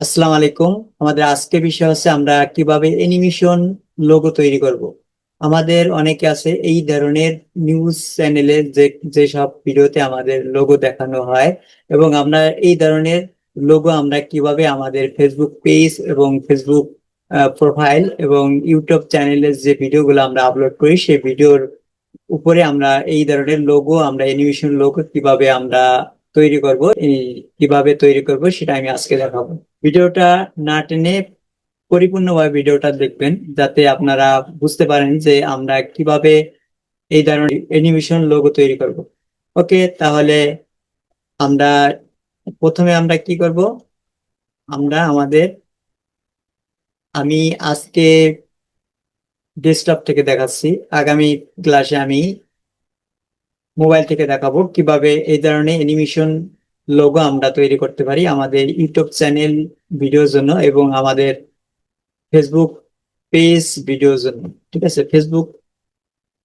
আসসালামু আলাইকুম। আমাদের আজকে বিষয় হচ্ছে আমরা কীভাবে অ্যানিমেশন লোগো তৈরি করব। আমাদের অনেকে আছে এই ধরনের নিউজ চ্যানেলে যে যেসব ভিডিওতে আমাদের লোগো দেখানো হয় এবং আমরা এই ধরনের লোগো আমরা কীভাবে আমাদের ফেসবুক পেজ এবং ফেসবুক প্রোফাইল এবং ইউটিউব চ্যানেলের যে ভিডিওগুলো আমরা আপলোড করি, সেই ভিডিওর উপরে আমরা এই ধরনের লোগো আমরা অ্যানিমেশন লোগো কীভাবে আমরা তৈরি করব, এই কীভাবে তৈরি করব সেটা আমি আজকে দেখাবো। ভিডিওটা না টেনে পরিপূর্ণভাবে ভিডিওটা দেখবেন, যাতে আপনারা বুঝতে পারেন যে আমরা কীভাবে এই ধরনের অ্যানিমেশন লোগো তৈরি করব। ওকে তাহলে আমরা প্রথমে আমরা কি করব? আমরা আমাদের, আমি আজকে ডেস্কটপ থেকে দেখাচ্ছি। আগামী ক্লাসে আমি মোবাইল থেকে দেখাবো কীভাবে এই ধরনের অ্যানিমেশন লোগো আমরা তৈরি করতে পারি আমাদের ইউটিউব চ্যানেল ভিডিওর জন্য এবং আমাদের ফেসবুক পেজ ভিডিওর জন্য, ঠিক আছে? ফেসবুক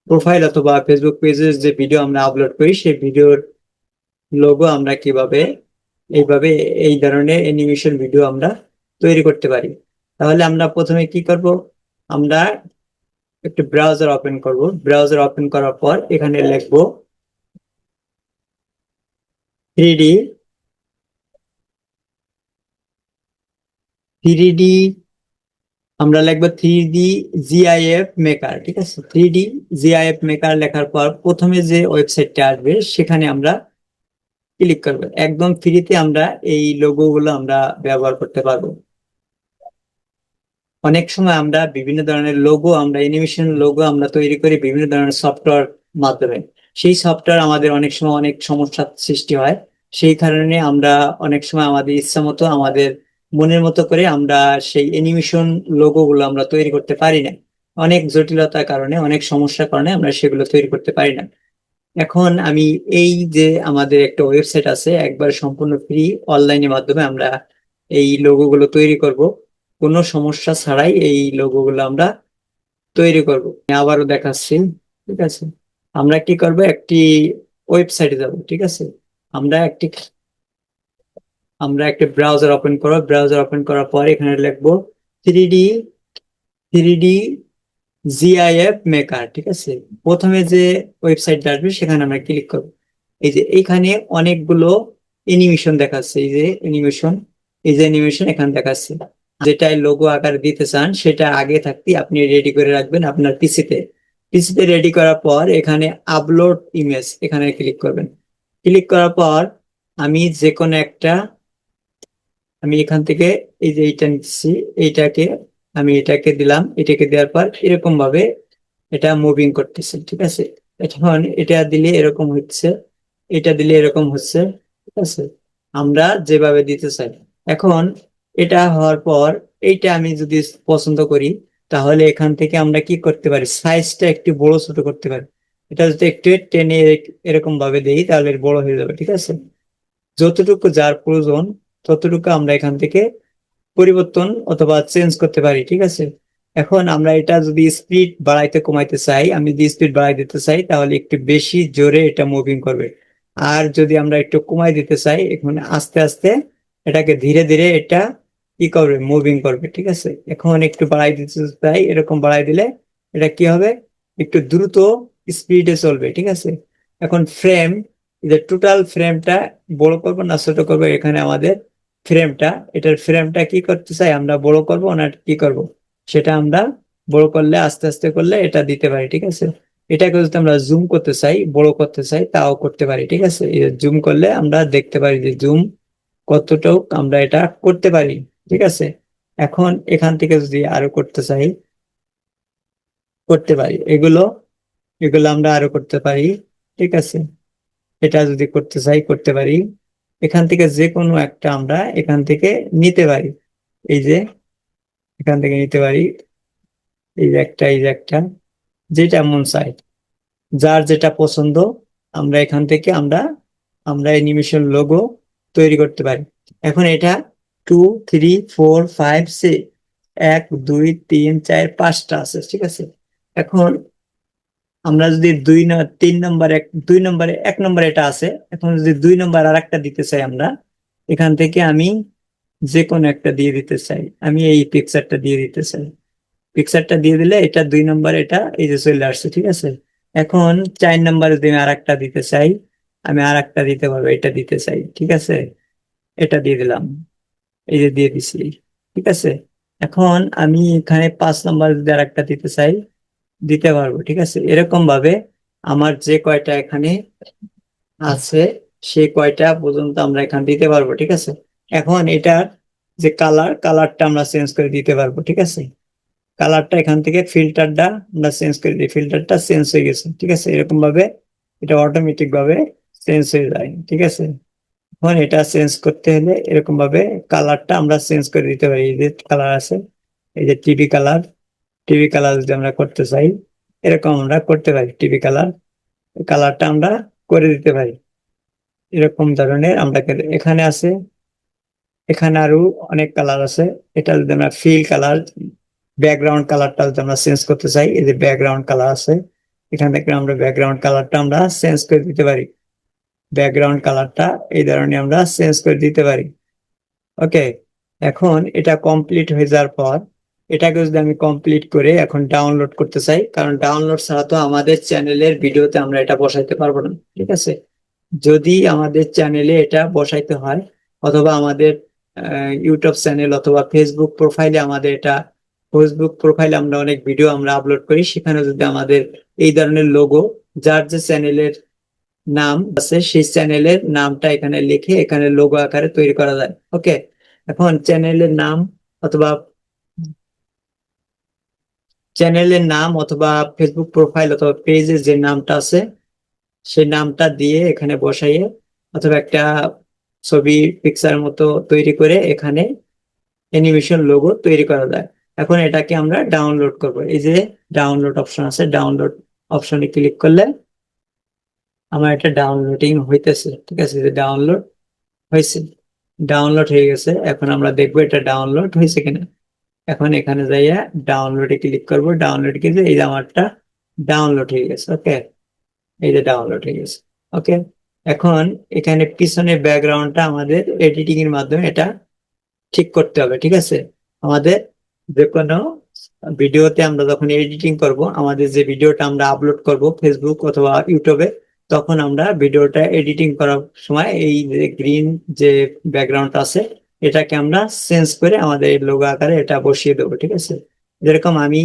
প্রোফাইল অথবা ফেসবুক পেজের যে ভিডিও আমরা আপলোড করি, সেই ভিডিওর লোগো আমরা কীভাবে, এইভাবে এই ধরনের অ্যানিমেশন ভিডিও আমরা তৈরি করতে পারি। তাহলে আমরা প্রথমে কি করব? আমরা একটু ব্রাউজার ওপেন করব। ব্রাউজার ওপেন করার পর এখানে লিখব থ্রি থ্রি আমরা লিখব থ্রি ডি জিআইএফ মেকার, ঠিক আছে? থ্রি ডি জিআইএফ মেকার লেখার পর প্রথমে যে ওয়েবসাইটটা আসবে সেখানে আমরা ক্লিক করব। একদম ফ্রিতে আমরা এই লোগো গুলো আমরা ব্যবহার করতে পারব। অনেক সময় আমরা বিভিন্ন ধরনের লোগো, আমরা অ্যানিমেশন লোগো আমরা তৈরি করি বিভিন্ন ধরনের সফটওয়্যার মাধ্যমে। সেই সফটওয়্যার আমাদের অনেক সময় অনেক সমস্যার সৃষ্টি হয়। সেই কারণে আমরা অনেক সময় আমাদের ইচ্ছা মতো আমাদের মনের মতো করে আমরা সেই অ্যানিমেশন লোগো গুলো আমরা তৈরি করতে পারি না। অনেক জটিলতার কারণে, অনেক সমস্যার কারণে আমরা সেগুলো তৈরি করতে পারি না। এখন আমি এই যে আমাদের একটা ওয়েবসাইট আছে, একবার সম্পূর্ণ ফ্রি অনলাইনের মাধ্যমে আমরা এই লোগো গুলো তৈরি করব। কোনো সমস্যা ছাড়াই এই লোগো গুলো আমরা তৈরি করব। আবারও দেখাচ্ছি, ঠিক আছে? আমরা কি করব? একটি ওয়েবসাইটে যাব, ঠিক আছে? আমরা একটি আমরা একটি ব্রাউজার ওপেন করব। ব্রাউজার ওপেন করার পর এখানে লিখব three D three D GIF maker ঠিক আছে? প্রথমে যে ওয়েবসাইটটা আসবে, সেখানে আমরা ক্লিক করব। এই যে এইখানে অনেকগুলো অ্যানিমেশন দেখাচ্ছে, এই যে অ্যানিমেশন এই যে অ্যানিমেশন এখানে দেখাচ্ছে। যেটাই লোগো আকার দিতে চান, সেটা আগে থাকতে আপনি রেডি করে রাখবেন আপনার পিসিতে পিসিতে রেডি করার পর এখানে আপলোড ইমেজ এখানে ক্লিক করবেন। ক্লিক করার পর আমি যে কোনো একটা, আমি এখান থেকে এই যে এইটা নিচ্ছি, এইটাকে আমি এটাকে দিলাম, এটাকে দেওয়ার পর এরকম ভাবে এটা মুভিং করতেছে, ঠিক আছে? এখন এটা দিলে এরকম হচ্ছে, এটা দিলে এরকম হচ্ছে, ঠিক আছে? আমরা যেভাবে দিতে চাই। এখন এটা হওয়ার পর এইটা আমি যদি পছন্দ করি তাহলে এখান থেকে আমরা কি করতে পারি? সাইজটা একটু বড় ছোট করতে পারি। এটা যদি একটু টেনে এরকম ভাবে দেই, তাহলে বড় হয়ে যাবে, ঠিক আছে? যতটুকু যার প্রয়োজন, ততটুকু আমরা এখান থেকে পরিবর্তন অথবা চেঞ্জ করতে পারি, ঠিক আছে? এখন আমরা এটা যদি স্পিড বাড়াইতে কমাইতে চাই, আমি যদি স্পিড বাড়াই দিতে চাই, তাহলে একটু বেশি জোরে এটা মুভিং করবে। আর যদি আমরা একটু কমাই দিতে চাই, এখন আস্তে আস্তে এটাকে ধীরে ধীরে এটা কি করবে? মুভিং করবে, ঠিক আছে? এখন একটু বাড়াই দিতে চাই, এরকম বাড়াই দিলে এটা কি হবে? একটু দ্রুত স্পিডে চলবে, ঠিক আছে? এখন ফ্রেম যে টোটাল ফ্রেমটা বড় করব না ছোট করব, এখানে আমাদের ফ্রেমটা এটার ফ্রেমটা কি করতে চাই? আমরা বড় করব না কি করব? সেটা আমরা বড় করলে, আস্তে আস্তে করলে এটা দিতে পারি, ঠিক আছে? এটাকে যদি আমরা জুম করতে চাই, বড় করতে চাই, তাও করতে পারি, ঠিক আছে? জুম করলে আমরা দেখতে পারি যে জুম কতটুকু আমরা এটা করতে পারি। ঠিক আছে? এখন এখান থেকে যদি আরও করতে চাই, করতে পারি। এগুলো এগুলো আমরা আরও করতে পারি, ঠিক আছে? এটা যদি করতে চাই, করতে পারি। এখান থেকে যে কোনো একটা আমরা এখান থেকে নিতে পারি। এই যে, এখান থেকে নিতে পারি। এই যে একটা, এই যে একটা, যেটা মন চাই যার যেটা পছন্দ, আমরা এখান থেকে আমরা আমরা অ্যানিমেশন লোগো তৈরি করতে পারি। এখন এটা two three four five six এক, দুই, তিন, চার, পাঁচটা আছে, ঠিক আছে? এখন আমরা যদি দুই তিন নম্বর এক, দুই নম্বরে এক নম্বরে এটা আছে, এখন যদি দুই নম্বর আর একটা দিতে চাই আমরা, এখান থেকে আমি যে কোনো একটা দিয়ে দিতে চাই, আমি এই পিকচারটা দিয়ে দিতে চাই। পিকচারটা দিয়ে দিলে এটা দুই নম্বর এটা এই যে চলে আসছে, ঠিক আছে? এখন চার নম্বরে যদি আমি আর একটা দিতে চাই, আমি আর একটা দিতে পারব, এটা দিতে চাই, ঠিক আছে? এটা দিয়ে দিলাম। এই যে দিয়ে দিছি, ঠিক আছে? এখন আমি এখানে পাঁচ নম্বর যদি আর একটা দিতে চাই, দিতে পারব, ঠিক আছে? এরকম ভাবে আমার যে কয়টা এখানে আছে, সেই কয়টা পর্যন্ত আমরা এখানে দিতে পারব, ঠিক আছে? এখন এটার যে কালার কালারটা আমরা চেঞ্জ করে দিতে পারব, ঠিক আছে? কালারটা এখান থেকে ফিল্টারটা আমরা চেঞ্জ করে দিই ফিল্টারটা চেঞ্জ হয়ে গেছে, ঠিক আছে? এরকম ভাবে এটা অটোমেটিক ভাবে চেঞ্জ হয়ে যায়, ঠিক আছে? এখন এটা চেঞ্জ করতে হলে এরকম ভাবে কালারটা আমরা চেঞ্জ করে দিতে পারি। এই যে কালার আছে, এই যে টিভি কালার টিভি কালার যদি আমরা করতে চাই, এরকম আমরা করতে পারি টিভি কালার কালারটা আমরা করে দিতে পারি। এরকম ধরনের আমরা এখানে আছে, এখানে আরও অনেক কালার আছে। এটা যদি আমরা ফিল কালার ব্যাকগ্রাউন্ড কালারটা যদি আমরা চেঞ্জ করতে চাই, এই যে ব্যাকগ্রাউন্ড কালার আছে, এখান থেকে আমরা ব্যাকগ্রাউন্ড কালারটা আমরা চেঞ্জ করে দিতে পারি। ব্যাকগ্রাউন্ড কালারটা এই ধরনের আমরা চেঞ্জ করে দিতে পারি। ওকে এখন এটা কমপ্লিট হয়ে যাওয়ার পর, এটাকে যদি আমি কমপ্লিট করে এখন ডাউনলোড করতে চাই, কারণ ডাউনলোড ছাড়া তো আমাদের চ্যানেলের ভিডিওতে আমরা এটা বসাইতে পারব না, ঠিক আছে? যদি আমাদের চ্যানেলে এটা বসাইতে হয়, অথবা আমাদের ইউটিউব চ্যানেল অথবা ফেসবুক প্রোফাইলে আমাদের এটা ফেসবুক প্রোফাইলে আমরা অনেক ভিডিও আমরা আপলোড করি, সেখানে যদি আমাদের এই ধরনের লোগো যার যে চ্যানেলের নাম আছে, সেই চ্যানেলের নামটা এখানে লিখে এখানে লোগো আকারে তৈরি করা যায়। ওকে এখন চ্যানেলের নাম অথবা চ্যানেলের নাম অথবা ফেসবুক প্রোফাইল অথবা পেজের যে নামটা আছে, সেই নামটা দিয়ে এখানে বসাইয়ে অথবা একটা ছবি পিকচার মতো তৈরি করে এখানে অ্যানিমেশন লোগো তৈরি করা যায়। এখন এটাকে আমরা ডাউনলোড করব। এই যে ডাউনলোড অপশন আছে ডাউনলোড অপশনে ক্লিক করলে আমার এটা ডাউনলোডিং হইতেছে, ঠিক আছে? যে ডাউনলোড হয়েছে ডাউনলোড হয়ে গেছে, এখন আমরা দেখব এটা ডাউনলোড হয়েছে কিনা। এখন এখানে যাইয়া ডাউনলোডে ক্লিক করব ডাউনলোড গেছে এই যে আমারটা ডাউনলোড হয়ে গেছে ওকে এই যে ডাউনলোড হয়ে গেছে ওকে এখন এখানে পিছনে ব্যাকগ্রাউন্ডটা আমাদের এডিটিং এর মাধ্যমে এটা ঠিক করতে হবে, ঠিক আছে? আমাদের যে কোনো ভিডিওতে আমরা যখন এডিটিং করব, আমাদের যে ভিডিওটা আমরা আপলোড করব ফেসবুক অথবা ইউটিউবে তখন আমরা ভিডিওটা এডিটিং করার সময় এই যে গ্রিন যে ব্যাকগ্রাউন্ড আছে, এটাকে আমরা চেঞ্জ করে আমাদের লোগো আকারে এটা বসিয়ে দেবো, ঠিক আছে? যেরকম আমি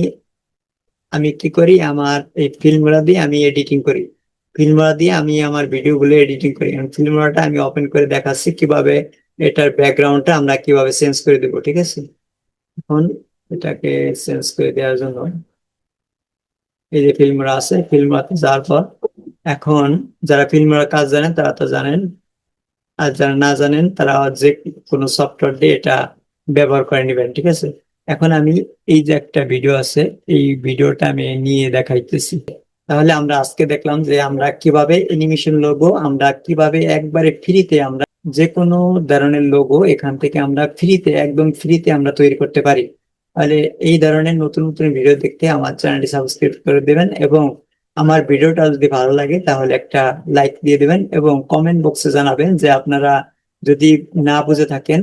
আমি কি করি? আমার এই ফিল্মগুলো দিয়ে আমি এডিটিং করি। ফিল্মরা দিয়ে আমি আমার ভিডিওগুলো এডিটিং করি। ফিল্মরাটা আমি ওপেন করে দেখাচ্ছি কীভাবে এটার ব্যাকগ্রাউন্ডটা আমরা কীভাবে চেঞ্জ করে দেবো, ঠিক আছে? এখন এটাকে চেঞ্জ করে দেওয়ার জন্য এই যে ফিল্মরা আছে ফিল্মরাতে যাওয়ার পর এখন যারা ফিল্মরা কাজ জানেন, তারা তো জানেন। আর যারা না জানেন, তারা যে কোনো সফটওয়্যার দিয়ে এটা ব্যবহার করে নেবেন, ঠিক আছে? এখন আমি এই যে একটা ভিডিও আছে, এই ভিডিওটা আমি নিয়ে দেখাইতেছি। তাহলে আমরা আজকে দেখলাম যে আমরা কীভাবে অ্যানিমেশন লোগো আমরা কীভাবে একবারে ফ্রিতে আমরা যে কোনো ধরনের লোগো এখান থেকে আমরা ফ্রিতে একদম ফ্রিতে আমরা তৈরি করতে পারি। তাহলে এই ধরনের নতুন নতুন ভিডিও দেখতে আমার চ্যানেলটি সাবস্ক্রাইব করে দেবেন এবং আমার ভিডিওটা যদি ভালো লাগে, তাহলে একটা লাইক দিয়ে দেবেন এবং কমেন্ট বক্সে জানাবেন যে আপনারা যদি না বুঝে থাকেন